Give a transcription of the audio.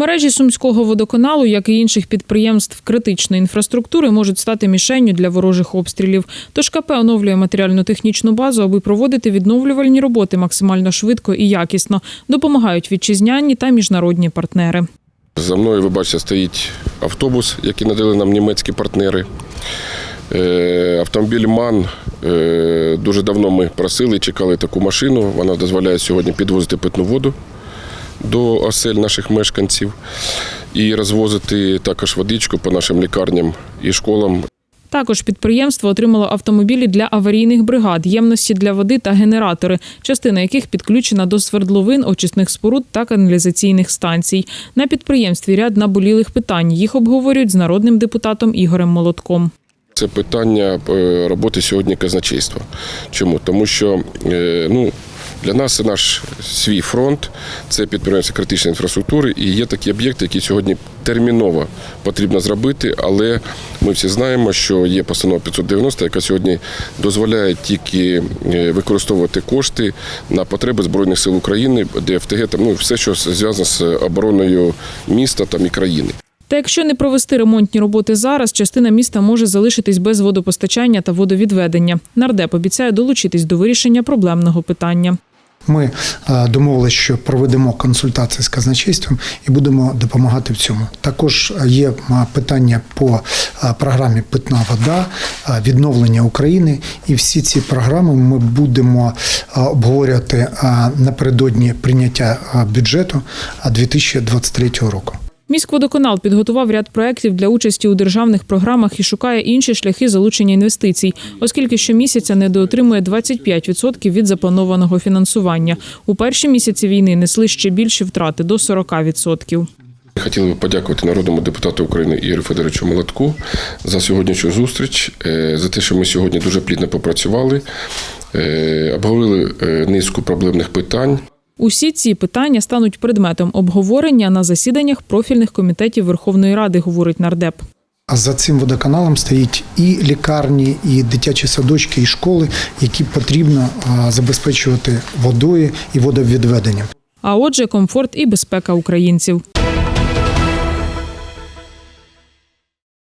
Мережі сумського водоканалу, як і інших підприємств критичної інфраструктури, можуть стати мішенню для ворожих обстрілів. Тож КП оновлює матеріально-технічну базу, аби проводити відновлювальні роботи максимально швидко і якісно. Допомагають вітчизняні та міжнародні партнери. За мною, ви бачите, стоїть автобус, який надали нам німецькі партнери. Е, Автомобіль МАН. е, Дуже давно ми просили, чекали таку машину. Вона дозволяє сьогодні підвозити питну воду до осель наших мешканців і розвозити також водичку по нашим лікарням і школам. Також підприємство отримало автомобілі для аварійних бригад, ємності для води та генератори, частина яких підключена до свердловин, очисних споруд та каналізаційних станцій. На підприємстві ряд наболілих питань. Їх обговорюють з народним депутатом Ігорем Молотком. Це питання е, роботи сьогодні казначейства. Чому? Тому що е, ну, для нас це наш свій фронт, це підприємство критичної інфраструктури, і є такі об'єкти, які сьогодні терміново потрібно зробити, але ми всі знаємо, що є постанова 590, яка сьогодні дозволяє тільки е, використовувати кошти на потреби Збройних сил України, ДФТГ, там, ну, все, що зв'язано з обороною міста там, і країни. Та якщо не провести ремонтні роботи зараз, частина міста може залишитись без водопостачання та водовідведення. Нардеп обіцяє долучитись до вирішення проблемного питання. Ми е, домовилися, що проведемо консультації з казначейством і будемо допомагати в цьому. Також є е, питання по е, програмі Питна вода, е, відновлення України. І всі ці програми ми будемо е, обговорювати е, напередодні прийняття е, бюджету е, 2023 року. Міськводоканал підготував ряд проєктів для участі у державних програмах і шукає інші шляхи залучення інвестицій, оскільки щомісяця недоотримує 25% від запланованого фінансування. У перші місяці війни несли ще більші втрати до 40%. Хотіли би подякувати народному депутату України Ігорю Федоровичу Молотку за сьогоднішню зустріч, е, за те, що ми сьогодні дуже плідно попрацювали, е, обговорили е, низку проблемних питань. Усі ці питання стануть предметом обговорення на засіданнях профільних комітетів Верховної Ради, говорить нардеп. А за цим водоканалом стоїть і лікарні, і дитячі садочки, і школи, які потрібно забезпечувати водою і водовідведенням. А отже, комфорт і безпека українців.